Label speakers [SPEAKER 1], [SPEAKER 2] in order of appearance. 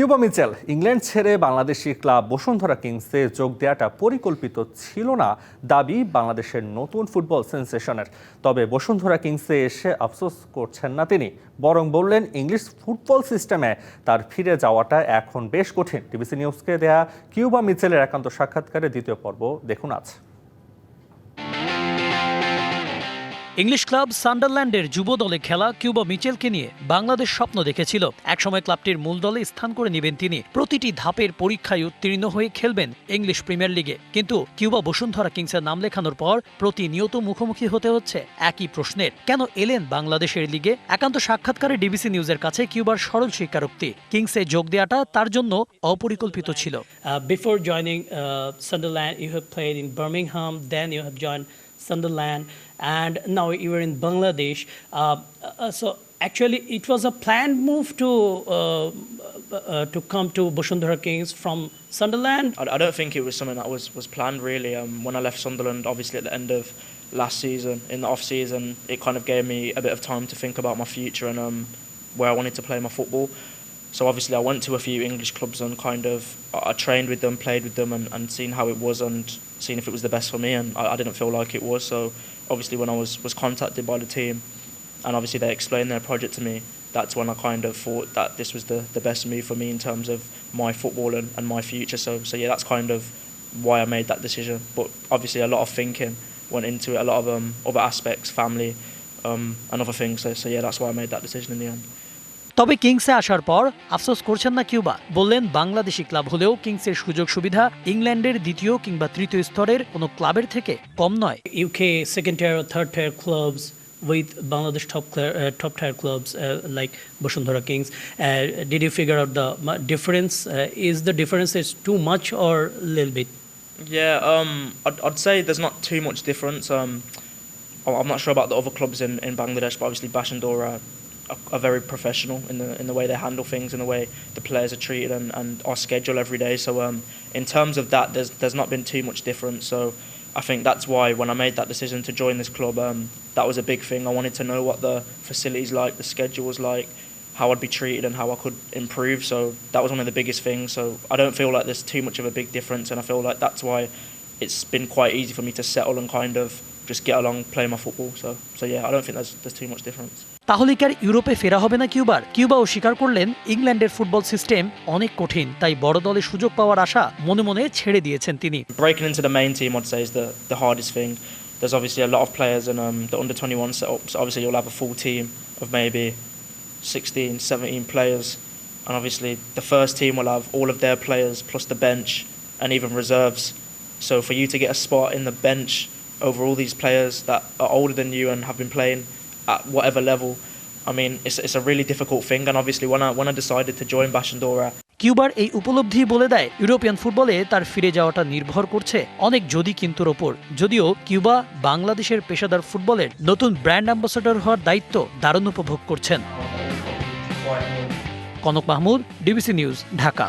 [SPEAKER 1] Cuba Mitchell, England ছেড়ে Bangladeshi club Bashundhara কিংসে যোগ দেওয়াটা পরিকল্পিত ছিল না, দাবি বাংলাদেশের নতুন ফুটবল সেন্সেশনের। তবে বসুন্ধরা কিংসে এসে আফসোস করছেন না তিনি, বরং বললেন ইংলিশ ফুটবল সিস্টেমে তার ফিরে যাওয়াটা এখন বেশ কঠিন। টিবিসি নিউজকে দেয়া কিউবা মিচেলের একান্ত সাক্ষাৎকারের দ্বিতীয় পর্ব দেখুন আজ।
[SPEAKER 2] ইংলিশ ক্লাব সান্ডারল্যান্ডের যুব দলে খেলা কিউবা মিচেলকে নিয়ে বাংলাদেশ স্বপ্ন দেখেছিল। একসময় ক্লাবটির মূল দলে স্থান করে নেবেন তিনি। প্রতিটি ধাপের পরীক্ষায় উত্তীর্ণ হয়ে খেলবেন ইংলিশ প্রিমিয়ার লিগে। কিন্তু কিউবা বসুন্ধরা কিংসের নাম লেখানোর পর প্রতিনিয়ত মুখোমুখি হতে হচ্ছে একই প্রশ্নের। কেন এলেন বাংলাদেশের লিগে? একান্ত সাক্ষাৎকারে ডিবিসি নিউজের কাছে কিউবার সরল স্বীকারোক্তি। কিংসে যোগ দেওয়াটা তার জন্য অপরিকল্পিত ছিল।
[SPEAKER 3] Joining uh, Sunderland, you have played in Birmingham, then you have joined Sunderland, and now you in Bangladesh. Uh, uh, so actually, it was a planned move to uh, to come to Bashundhara Kings from Sunderland.
[SPEAKER 4] I, I don't think it was something that was, was planned really. Um, when I left Sunderland, obviously at the end of last season, in the off season, it kind of gave me a bit of time to think about my future and um, where I wanted to play my football. So obviously, I went to a few English clubs and kind of I trained with them, played with them, and, and seen how it was and seen if it was the best for me. And I, I didn't feel like it was. So obviously, when I was was contacted by the team, and obviously they explained their project to me, that's when I kind of thought that this was the, the best move for me in terms of my football and, and my future. So so yeah, that's kind of why I made that decision. But obviously, a lot of thinking went into it, a lot of um, other aspects, family, um, and other things. So, so yeah, that's why I made that decision in the end.
[SPEAKER 2] তবে কিংসে আসার পর আফসোস করছেন না Cuba. বললেন Bangladeshi club হলেও কিংসের সুযোগ সুবিধা ইংল্যান্ডের দ্বিতীয় কিংবা তৃতীয় স্তরের কোনো ক্লাবের থেকে কম নয়।
[SPEAKER 3] UK second tier third tier clubs with Bangladesh top top tier clubs like Bashundhara Kings did you figure out the difference is the difference is too much or lil bit
[SPEAKER 4] Yeah, um, I'd, I'd say there's not too much difference. Um, I'm not sure about the other clubs in, in Bangladesh, but obviously Bashandora are very professional in the in the way they handle things, in the way the players are treated, and, and our schedule every day. So um, in terms of that, there's there's not been too much difference. So I think that's why when I made that decision to join this club, um, that was a big thing. I wanted to know what the facilities like, the schedule was like, how I'd be treated, and how I could improve. So that was one of the biggest things. So I don't feel like there's too much of a big difference, and I feel like that's why it's been quite easy for me to settle and kind of just get along, play my football. So so yeah, I don't think there's there's too much difference.
[SPEAKER 2] তাহলে কি আর ইউরোপে ফেরা হবে না কিউবার কিউবাও স্বীকার করলেন ইংল্যান্ডের football system অনেক কঠিন তাই বড় দলে সুযোগ পাওয়ার আশা মনে মনে ছেড়ে দিয়েছেন তিনি
[SPEAKER 4] Breaking into the main team, I'd say, is the, the hardest thing. There's obviously a lot of players in um, the under 21 setup, so obviously you'll have a full team of maybe 16, 17 players. And obviously the first team will have all of their players plus the bench and even reserves. So for you to get a spot in the bench over all these players that are older than you and have been playing at whatever level, I mean, it's, it's a really difficult thing. And obviously when I, when I decided to join Bashandora,
[SPEAKER 2] কিউবার এই উপলব্ধি বলে দেয় European ফুটবলে তার ফিরে যাওয়াটা নির্ভর করছে অনেক যদি কিন্তুর ওপর যদিও কিউবা বাংলাদেশের পেশাদার ফুটবলের নতুন ব্র্যান্ড অ্যাম্বাসাডর হওয়ার দায়িত্ব দারুণ উপভোগ করছেন কনক মাহমুদ ডিবিসি নিউজ ঢাকা